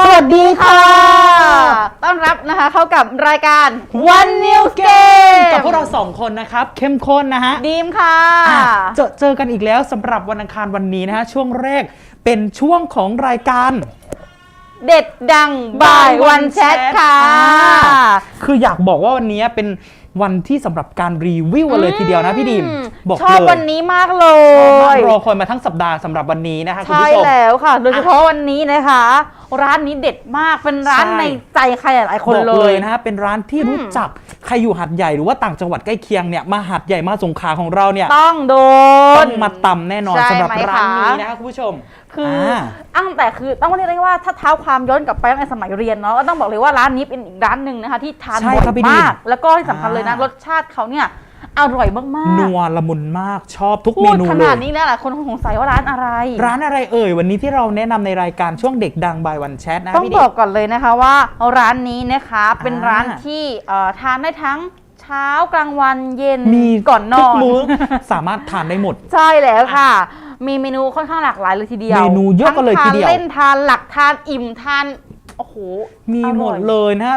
วัสดีค่ะ ต้อนรับนะคะเข้ากับรายการ One News Game กับพวกเราสองคนนะครับ เข้มข้นนะฮะดีมค่ะอะ เจอเจอกันอีกแล้วสำหรับวันอังคารวันนี้นะฮะ ช่วงแรกเป็นช่วงของรายการ เด็ดดังบายวันแชทค่ะอ่าคืออยากบอกว่าวันนี้เป็น วันที่สำหรับการรีวิวกันเลยทีเดียวนะพี่ดิมอืบอกชอบเลยวันนี้มากเลชอบมากยรอคอยมาทั้งสัปดาห์สำหรับวันนี้นะคะคุณใช่ผู้ชมแล้วค่ะ โดยเฉพาะวันนี้นะคะ ร้านนี้เด็ดมากเป็นร้านใช่ในใจใครหลายๆคนบอกเลเลยยนะฮะเป็นร้านที่อืมรู้จักใครอยู่หัดใหญ่หรือว่าต่างจังหวัดใกล้เคียงเนี่ยมาหัดใหญ่มาสงขลาของเราเนี่ยต้องโดต้นองมาตำแน่นอนใช่สำหรับไหมร้านนี้คะนะคะคุณผู้ชมคืออาตั้งแต่คือต้องเรียกได้ว่าถ้าเท้าความย้อนกลับไปตั้งแต่สมัยเรียนเนาะก็ต้องบอกเลยว่าร้านนี้เป็นอีกร้านหนึ่งนะคะ ที่ทานใช่บ่อยครับพี่ดิมมาก แล้วก็ที่สำคัญเลยนะอ่าร รสชาติเขาเนี่ยอร่อยมากๆนัวละมุนมากชอบทุกพูเมดนูขเลนาดยนี้แล้วหลายคนคงสงสัยว่าร้านอะไร ร้านอะไรเอ่ย วันนี้ที่เราแนะนำในรายการช่วงเด็กดังบายวันแชทนะต้องพี่บดิอกก่อนเลยนะคะว่าร้านนี้นะคะเป็นอ่าร้านที่เอ่อทานได้ทั้งเช้ากลางวันเย็นมีก่อนนทุอกน มื้อ สามารถทานได้หมด ใช่แล้วค่ะ มีเมนูค่อนข้างหลากหลายเลยทีเดียวเมนูเยอะกันเลยทีเดียว ทั้งทานเล่นทานหลักทานอิ่มทาน โอ้โห มีอร่อยหมดเลยนะ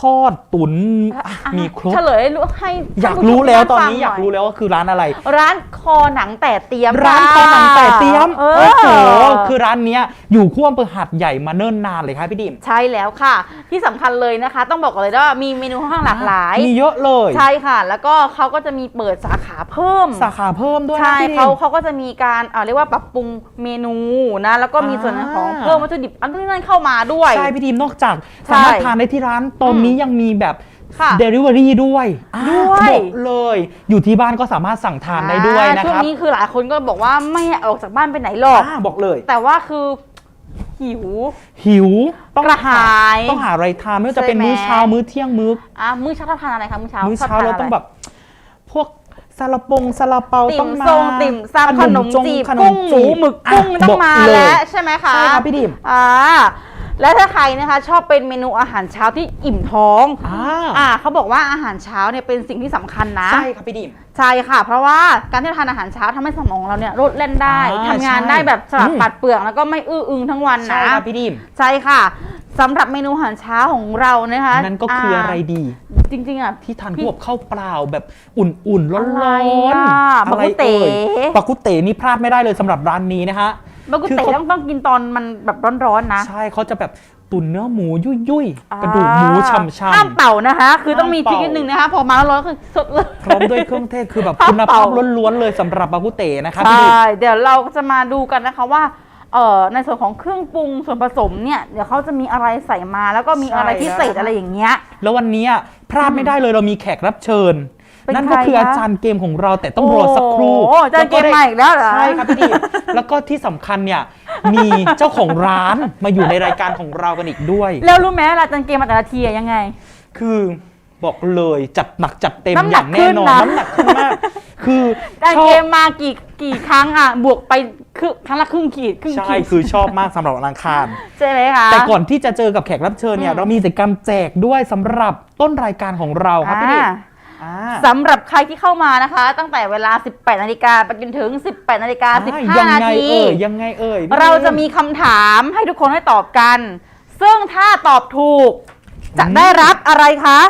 ทอดตุ๋นอะอะมีครบเฉลยให้อยากท่นผู้ชมรู้แล้วตอนฟังนี้หอยากรู้แล้วว่าคือร้านอะไร ร้านคอหนังแต่เตรียม ร้านคอหนังแต่เตรียมเอโอ้อโหคือร้านเนี้ยอยู่คู่อำเภอหัดใหญ่มาเนิ่นนานเลยครับพี่ดิมใช่แล้วค่ะ ที่สำคัญเลยนะคะ ต้องบอกก่อนเลยว่ามีเมนูค่อนข้างหลากหลายมีเยอะเลยใช่ค่ะ แล้วก็เขาก็จะมีเปิดสาขาเพิ่ม สาขาเพิ่มด้วยนะใช่พี่ดิเขามเขาก็จะมีการเอ่อเรียกว่าปรับปรุงเมนูนะแล้วก็มีส่วนของอ่าเพิ่มวัตถุดิบอันนี้นั่นเข้ามาด้วยใช่พี่ดิมนอกจากใช่สามารถทานได้ที่ร้านตอนนี้ยังมีแบบค่ะ Delivery ด้วยอ่าด้วยบอกเลย อยู่ที่บ้านก็สามารถสั่งทานได้ด้วยนะช่วคงรับนี้คือหลายคนก็บอกว่าไม่ให้ออกจากบ้านไปไหนหรอก อ่าบอกเลย แต่ว่าคือหิว หิวต้องกระหายต้องหาอะไรทานไม่ว่าจะเป็นใช่ไหม มื้อเช้ามื้อเที่ยงมื้อ อะมื้อเช้าทานอะไรคะมื้อเช้ามื้อเช้าชบทนเราะไต้องแบบ พวกซาลาปงซาลาเปาติ่ต้อมงมาซงติ่มซำขนมจงจีบขนกุ้งหมูจีบหมึกกุ้งะต้องมาบอกเยแล้วใช่ไหมคะใช่ครับพี่ดิม อ่า แล้วถ้าใครนะคะชอบเป็นเมนูอาหารเช้าที่อิ่มท้องอ่า อ่าเขาบอกว่าอาหารเช้าเนี่ยเป็นสิ่งที่สำคัญนะ ใช่ครับพี่ดิม ใช่ค่ะ เพราะว่าการที่เราทานอาหารเช้าทำให้สมองเราเนี่ยโลดเล่นได้อ่าทำงานใช่ได้แบบสลับอืม ปัดเปลือกแล้วก็ไม่อื้ออึงทั้งวันใช่นะครับพี่ดิม ใช่ค่ะสำหรับเมนูอาหารเช้าของเรานะคะนั่นก็คืออะไรดี จริงๆอะ ที่ทานคู่กับข้าวเปล่าแบบอุ่นๆร้อะไรอนอะๆบักกุเต๋อ่ยบักกุเต๋นี่พลาดไม่ได้เลยสำหรับร้านนี้นะฮะ บากุคือเต๋เขาต้องต้องกินตอนมันแบบร้อนๆนะ ใช่เขาจะแบบตุ๋นเนื้อหมูยุ่ยๆกระดูกหมูฉ่ำห้ามเป่านะคะ คือต้องมีห้ามทริเป่าคนิดนึงนะคะ พอมาร้อนๆคือสดเลยๆพร้อมด้วยเครื่องเทศคือแบบห้ามคุณภาเป่าพล้วนๆเลยสำหรับบักกุเต๋นะครับใชพี่ดิม่เดี๋ยวเราจะมาดูกันนะคะว่าเอ่อในส่วนของเครื่องปรุงส่วนผสมเนี่ยเดี๋ยวเขาจะมีอะไรใส่มาแล้วก็มีอะไรพิเศษอะไรอย่างเงี้ยแล้ววันนี้พลาดไม่ได้เลยเรามีแขกรับเชิญ เป็นนั่นก็คือใครคะอาจารย์เกมของเราแต่ต้องรอสักครู่โอ้อาจารย์เกมแล้มาอีกแล้วเหรอ ใช่ครับพี่ดิมแล้วก็ที่สำคัญเนี่ยมีเจ้าของร้านมาอยู่ในรายการของเรากันอีกด้วย แล้วรู้ไหมเวลาอาจารย์เกมมาแต่ละทีอะยังไง คือบอกเลยจัดหนักจัดเต็มน้ำหอนัย่ากงแน่นอนขึ้นนะน้ำหนักขึ้นมากคืออาจารย์ชอเกบมมากี่กี่ครั้งอะบวกไปคือครั้งละครึ่งขีดครึ่งใช่ขีดคือชอบมากสำหรับวันอังคารใช่ไหมคะแต่ก่อนที่จะเจอกับแขกรับเชิญเนี่ยอืมเรามีกิจกรรมแจกด้วยสำหรับต้นรายการของเราครับพี่ดิ อ่าอ่า สำหรับใครที่เข้ามานะคะ ตั้งแต่เวลา 18นาฬิกาไปจนถึง 18นาฬิกายั15 นาไงทีเอ่ยยังไงเอ่ยพี่เราจะมีคำถามให้ทุกคนให้ตอบกัน ซึ่งถ้าตอบถูก จะได้รับอะไรคะ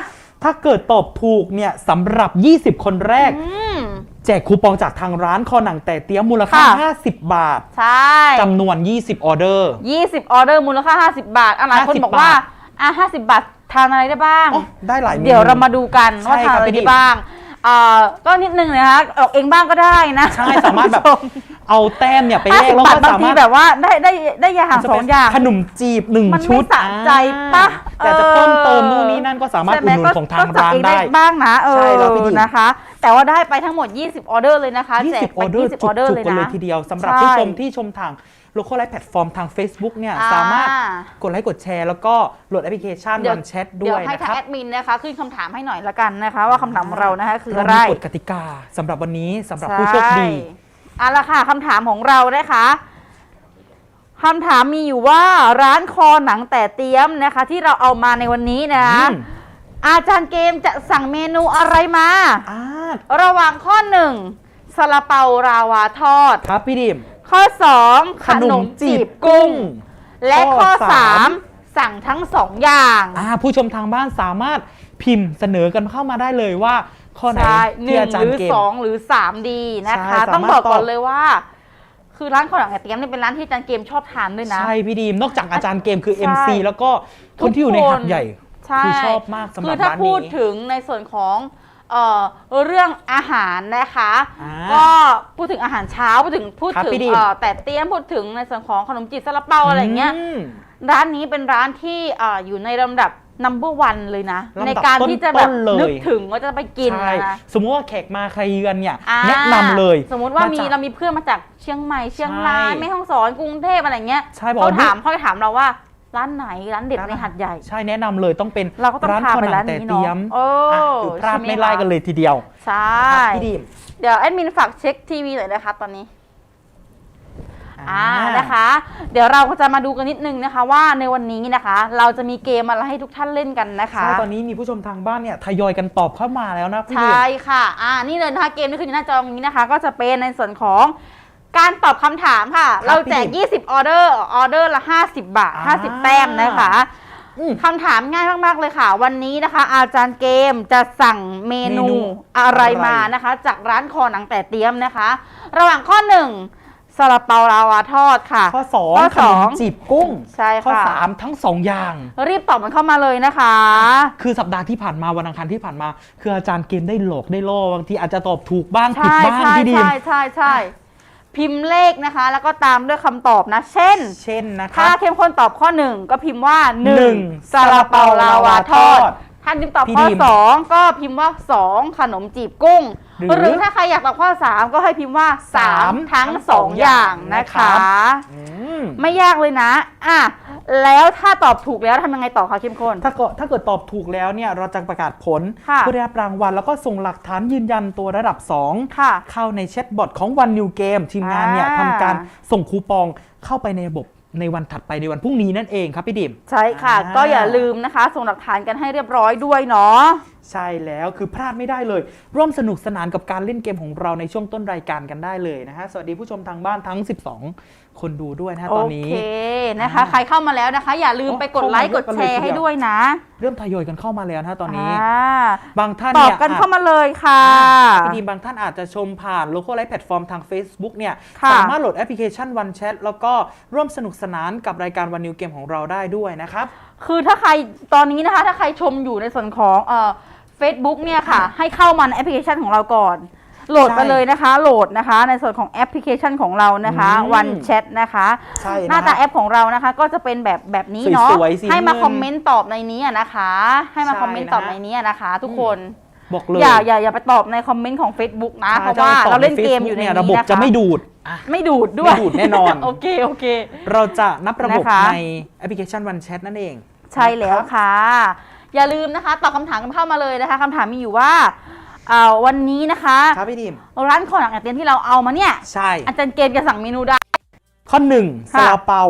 ถ้าเกิดตอบถูกเนี่ยสำหรับ 20 คนแรก อืม แจกคูปองจากทางร้านคอหนังแต่เตี้ยมมูลค่า ค่ะ 50 บาทใช่ จำนวน 20 ออเดอร์ 20 ออเดอร์มูลค่า 50 บาทอะหลายคน50บอกว่า บาท อะ 50 บาท ทานอะไรได้บ้าง อ๋อได้หลายมนูเดี๋ยวเรามาดูกันใช่ว่าทานอะไรครับพี่ดิได้บ้างเอ่อก็นิดนึงนะคะออกเองบ้างก็ได้นะใช่สามารถแบบคุณผู้ชเอาแต้มเนี่ยไปห้าแลกสิบแล้วบาทก็บางสาทีมารถแบบว่าได้ได้ได้อย่างจะสอเป็งนอย่าง ขนมจีบหนึ่งมันไม่ชุดสะใจปะอ่าแต่จะเพิ่มเติมเออนู่นนี่นั่นก็สามารถใช่อุไหดหนุนของทางก็สั่ร้านเอได้ บ้างนะเอใช่อแล้วพี่ดิ นะคะ แต่ว่าได้ไปทั้งหมด 20 ออเดอร์เลยนะคะแจก20ไปออเดอร์20ออเดอร์จุเลกยๆกันเลยนะทีเดียวสำหรับใช่ผู้ชมที่ชมทาง โล c a l ไลฟ์แพลตฟอร์มทาง Facebook เนี่ยอ่า สามารถกดไลค์กดแชร์แล้วก็โหลดแอปพลิเคชันเดี๋ยววันแชทเดี๋ด้ยววยให้นะทาคงรับ แอดมินนะคะขึ้นคำถามให้หน่อยละกันนะคะ ว่าคำถามของเรานะคะคือเราอะไรมีกฎกติกาสำหรับวันนี้สำหรับผู้โชคดีใเอาละค่ะคำถามของเรานะคะคำถามมีอยู่ว่าร้านคอหนังแต่เตี้ยมนะคะ ที่เราเอามาในวันนี้นะคะอืม อาจารย์เกมจะสั่งเมนูอะไรมา อ่าระหว่างข้อหนึ่งซาลาเปาราวาทอด ครับพี่ดิม ข้อสองขนมจีบกุ้งและข้ข้อ อสาสามมสั่งทั้งสองอย่าง อ่าผู้ชมทางบ้านสามารถพิมพ์เสนอกันเข้ามาได้เลยว่า ข้อไหนใช่หที่นึ่งอาจารหรือย์เกมสองหรือสามดีนะคะ ใช่ต้องบอกก่อนสามารถตอบ เลยว่า คือร้านขนมแต่เตี้ยมเนี่ยเป็นร้านที่อาจารย์เกมชอบทานด้วยนะ ใช่พี่ดีมนอกจากอาจารย์เกมคือ ใช่ MC แล้วก็คนที่อยู่ในหัดใหญ่ใช่คือชอบมากสำหคืรัอบถ้าร้านพูดนี้ถึงในส่วนของ เอ่อเรื่องอาหารนะคะ อ่าก็พูดถึงอาหารเช้าพูดถึงพูดครับถึงพี่ดิม เอ่อแต่เตี้ยมพูดถึงในส่วนของขนมจีบซาลาเปาอะไรอย่างเงี้ย ม ร้านนี้เป็นร้านที่เอ่ออยู่ในลำดับ number one เลยนะ ลำดับในการที่จะแบบต้นๆเลย นึกถึงว่าจะไปกินใช่นะสมมติว่าแขกมาใครเยือนเนี่ย อ่าแนะนำเลยสมมุติว่ามีจก เรามีเพื่อนมาจากเชียงใหม่เชียงรายใช่ แม่ฮ่องสอนกรุงเทพอะไรเงี้ยใช่บอกเขาว่าถามเขาจะถามเราว่า ร้านไหนร้านเด็ดร้านในหัดใหญ่ ใช่แนะนำเลยต้องเป็นเราก็ต้องร้านพาข้าวไปหนัร้างนแต่นี้เตรียมเนาะเอออะคือพลาดใช่หไม่ไล่กันเลยทีเดียวใช่ครับพี่ดิมเดี๋ยวแอดมินฝากเช็คทีวีหน่อยนะคะตอนนี้ อ่า นะคะ เดี๋ยวเราก็จะมาดูกันนิดนึงนะคะ ว่าในวันนี้นะคะ เราจะมีเกมอะไรให้ทุกท่านเล่นกันนะคะ ใช่ตอนนี้มีผู้ชมทางบ้านเนี่ยทยอยกันตอบเข้ามาแล้วนะพี่ดิมใช่ค่ะ อ่า นี่เลยนะคะ เกมที่ขึ้นอยู่หน้าจอตรงนี้นะคะ ก็จะเป็นในส่วนของ การตอบคำถามค่ะครับเราแจกพี่20 ออเดอร์ ออเดอร์ละ 50 บาท อ่า 50 แต้มนะคะอืมคำถามง่ายมาก ๆ เลยค่ะ วันนี้นะคะ อาจารย์เกมจะสั่งเมนูเมนูอะไรอะไร มานะคะ จากร้านคอหนังแต่เตรียมนะคะ ระหว่างข้อหนึ่งซาลาเปาลาวาทอดค่ะ ข้อสองข้อขสนอมงจีบกุ้ง ใช่ข้อค่ะ สามทั้งสองอย่าง รีบตอบมันเข้ามาเลยนะคะ คือสัปดาห์ที่ผ่านมาวันอังคารที่ผ่านมา คืออาจารย์เกมได้หลอกได้ล่อบางทีอาจจะตอบถูกบ้างผิดใช่บ้างใช่พี่ดิมใช่ใช่ใช่ พิมพ์เลขนะคะ แล้วก็ตามด้วยคำตอบนะ เช่น เช่นนะคถ้ารับเข้มข้นตอบข้อหนึ่งก็พิมพ์ว่า หนึ่ง1ซาลาเปาลาวาทอดถ้าพิมพ์ตอบพี่ข้อดิม2 ก็พิมพ์ว่า 2 ขนมจีบกุ้ง หรือหรือถ้าใครอยากตอบข้อ 3 ก็ให้พิมพ์ว่า สาม3 ทั้งทั้งสอง2 อย่างนะนะครัคะ บ อืม ไม่ยากเลยนะ อะ แล้วถ้าตอบถูกแล้วทำยังไงต่อคะเข้มข้น ถ้าเกิดถ้าเกิดตอบถูกแล้วเนี่ยเราจะประกาศผลค่ะเพื่อได้รับรางวัลแล้วก็ส่งหลักฐานยืนยันตัวระดับ 2 ค่ะเข้าในแชทบอทของวันนิวเกมทีมงานเนี่ยอ่า ทำการส่งคูปองเข้าไปในระบบในวันถัดไปในวันพรุ่งนี้นั่นเองครับพี่ดิมใช่ค่ะ อ่า ก็อย่าลืมนะคะส่งหลักฐานกันให้เรียบร้อยด้วยเนาะ ใช่แล้วคือพลาดไม่ได้เลย ร่วมสนุกสนานกับการเล่นเกมของเราในช่วงต้นรายการกันได้เลยนะฮะสวัสดีผู้ชมทางบ้านทั้ง 12 คนดูด้วยนะฮะตอนนี้ โอเคนะคะ อ่าใครเข้ามาแล้วนะคะ อย่าลืมโอ้ไปกดไลค์เข้ากมาดแชร์เยอะกันเลยทีเดียว ให้ด้วยนะเริ่มทยอยกันเข้ามาแล้วนะฮะตอนนี้ อ่าบางท่านตอบเนี่ยกันอาจเข้ามาเลยค่ะพี่ดีมบางท่านอาจจะชมผ่านโลโก้ไลฟ์แพลตฟอร์มทาง Facebook เนี่ยค่ะ สามารถโหลดแอปพลิเคชันวันแชทแล้วก็ร่วมสนุกสนานกับรายการวันนิวเกมของเราได้ด้วยนะครับ คือถ้าใครตอนนี้นะคะ ถ้าใครชมอยู่ในส่วนของเอ่อเฟซบุ๊กเนี่ยค่ะ ให้เข้ามาในแอปพลิเคชันของเราก่อน โหลดไปใช่เลยนะคะ โหลดนะคะ ในส่วนของแอปพลิเคชันของเรานะคะอืมวันแชทนะคะใช่นะหน้าตาแอปของเรานะคะ ก็จะเป็นแบบแบบนี้เนาะสวยๆสีให้มาเงินคอมเมนต์ตอบในนี้อะนะคะ ให้มาใช่คอมเมนต์ตอบนะฮะ ในนี้อะนะคะ ทุกคน บอกเลยอย่าอย่าอย่าไปตอบในคอมเมนต์ของ Facebook นะ เพราะถ้ว่าไปตอบเราเล่นใเกมอยู่ใน Facebook นี้ระบบนะคะจะไม่ดูดอะไม่ดูดด้วยไม่ดูดแน่นอน โอเคโอเค เราจะนับระบบนะคะในแอปพลิเคชันวันแชทนั่นเอง ใช่แล้วนะครับค่ะ อย่าลืมนะคะตอบคำถามกันเข้ามาเลยนะคะคำถามมีอยู่ว่าเอ่อวันนี้นะคะครับพี่ดิมร้านของหนังเตียนที่เราเอามาเนี่ยใช่อาจารย์เกณฑ์จะสั่งเมนูได้ข้อหนึ่งค่ะซาลาเปา